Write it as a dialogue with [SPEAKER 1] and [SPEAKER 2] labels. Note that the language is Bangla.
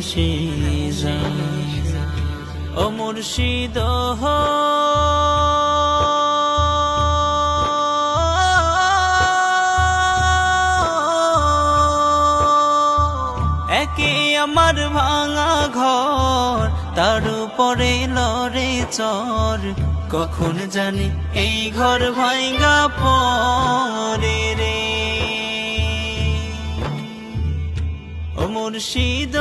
[SPEAKER 1] যা ও মুর্শিদ একে আমার ভাঙা ঘর, তার উপরে লড়ে চর। কখন জানি এই ঘর ভাঙ্গা পরে রে। মুর্শিদ